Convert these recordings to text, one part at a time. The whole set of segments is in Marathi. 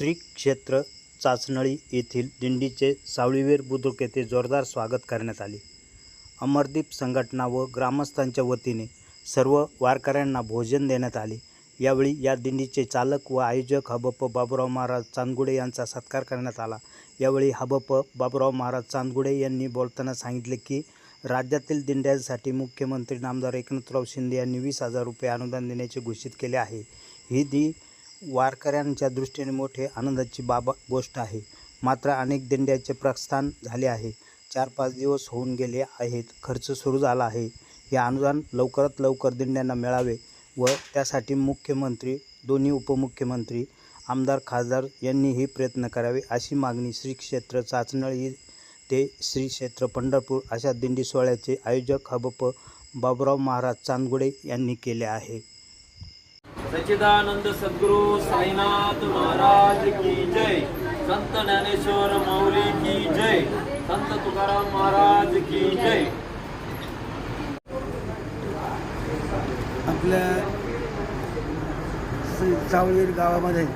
श्री क्षेत्र चाचणळी येथील दिंडीचे सावळीवीर बुद्रुक येथे जोरदार स्वागत करण्यात आले. अमरदीप संघटना व ग्रामस्थांच्या वतीने सर्व वारकऱ्यांना भोजन देण्यात आले. यावेळी या दिंडीचे चालक व आयोजक हबप बाबुराव महाराज चांदगुडे यांचा सत्कार करण्यात आला. यावेळी हबप बाबुराव महाराज चांदगुडे यांनी बोलताना सांगितले की राज्यातील दिंड्यांसाठी मुख्यमंत्री नामदार एकनाथराव शिंदे यांनी वीस हजार रुपये अनुदान देण्याचे घोषित केले आहे. ही दी वारकऱ्यांच्या दृष्टीने मोठे आनंदाची बाबा गोष्ट आहे. मात्र अनेक दिंड्याचे प्रस्थान झाले आहे. चार पाच दिवस होऊन गेले आहेत. खर्च सुरू झाला आहे. हे अनुदान लवकरात लवकर दिंड्यांना मिळावे व त्यासाठी मुख्यमंत्री दोन्ही उपमुख्यमंत्री आमदार खासदार यांनीही प्रयत्न करावे अशी मागणी श्री क्षेत्र चाचणळी ते श्री क्षेत्र पंढरपूर अशा दिंडी सोहळ्याचे आयोजक हबप बाबुराव महाराज चांदगुडे यांनी केले आहे. सच्चिदानंद सद्गुरु साईनाथ महाराज की जय. संत ज्ञानेश्वर माऊली की जय. संत तुकाराम महाराज की जय. आपल्या श्री सावळीर गावामध्ये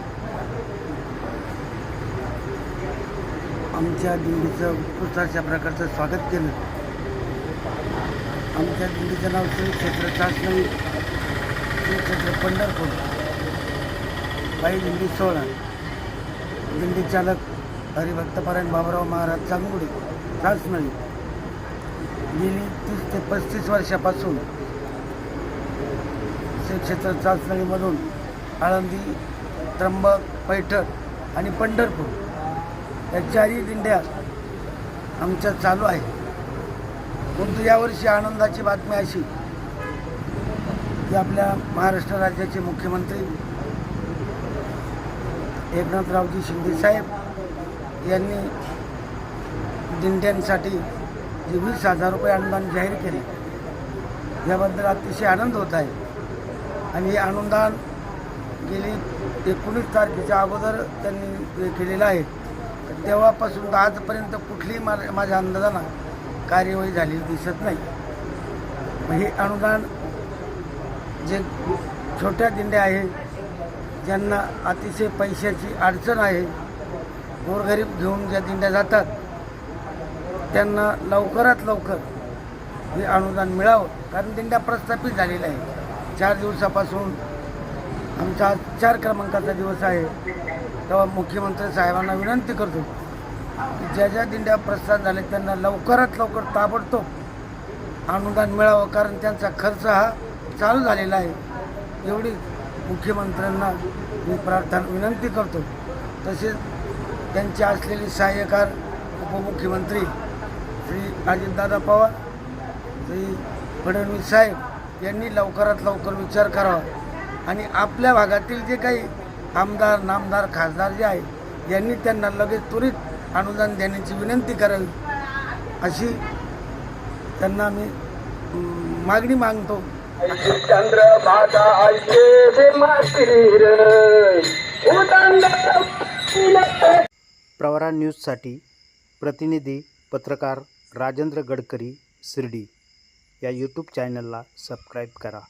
आमच्या दिंडीचं उत्कृष्ट अशा प्रकारचं स्वागत केलं. आमच्या दिंडीचं नाव श्री क्षेत्र चाचणी पंढरपूर. बाई दिंडी सोळा दिंडी चालक हरिभक्तपरायण बाबराव महाराज चांगुडे चाचणळी गेली तीस ते पस्तीस वर्षापासून श्री क्षेत्र चाचणीमधून आळंदी त्र्यंबक पैठण आणि पंढरपूर या चारही दिंड्या आमच्या चालू आहे परंतु यावर्षी आनंदाची बातमी अशी की आपल्या महाराष्ट्र राज्याचे मुख्यमंत्री एकनाथरावजी शिंदे साहेब यांनी दिंड्यांसाठी जे वीस हजार रुपये अनुदान जाहीर केले. याबद्दल अतिशय आनंद होत आहे. आणि हे अनुदान गेली एकोणीस तारखेच्या अगोदर त्यांनी हे केलेलं आहे. तेव्हापासून आजपर्यंत कुठलीही मा माझ्या अंदाजानं कार्यवाही झालेली दिसत नाही. मग हे अनुदान जे छोट्या दिंड्या आहे ज्यांना अतिशय पैशाची अडचण आहे गोरगरीब घेऊन ज्या दिंड्या जातात त्यांना लवकरात लवकर हे अनुदान मिळावं. कारण दिंड्या प्रस्थापित झालेल्या आहे चार दिवसापासून आमचा चार क्रमांकाचा दिवस आहे. तेव्हा मुख्यमंत्री साहेबांना विनंती करतो की ज्या ज्या दिंड्या प्रस्थान झाले त्यांना लवकरात लवकर ताबडतोब अनुदान मिळावं. कारण त्यांचा खर्च हा चालू झालेला आहे. एवढी मुख्यमंत्र्यांना मी प्रार्थना विनंती करतो. तसेच त्यांचे असलेले सहाय्यकार उपमुख्यमंत्री श्री अजितदादा पवार श्री फडणवीस साहेब यांनी लवकरात लवकर विचार करावा. आणि आपल्या भागातील जे काही आमदार नामदार खासदार जे आहे यांनी त्यांना लगेच त्वरित अनुदान देण्याची विनंती करावी. अशी त्यांना मी मागणी मागतो. चंद्रभागा ऐके मातीर प्रवरा न्यूजसाठी प्रतिनिधी पत्रकार राजेंद्र गडकरी शिर्डी. या यूट्यूब चॅनलला सबस्क्राईब करा.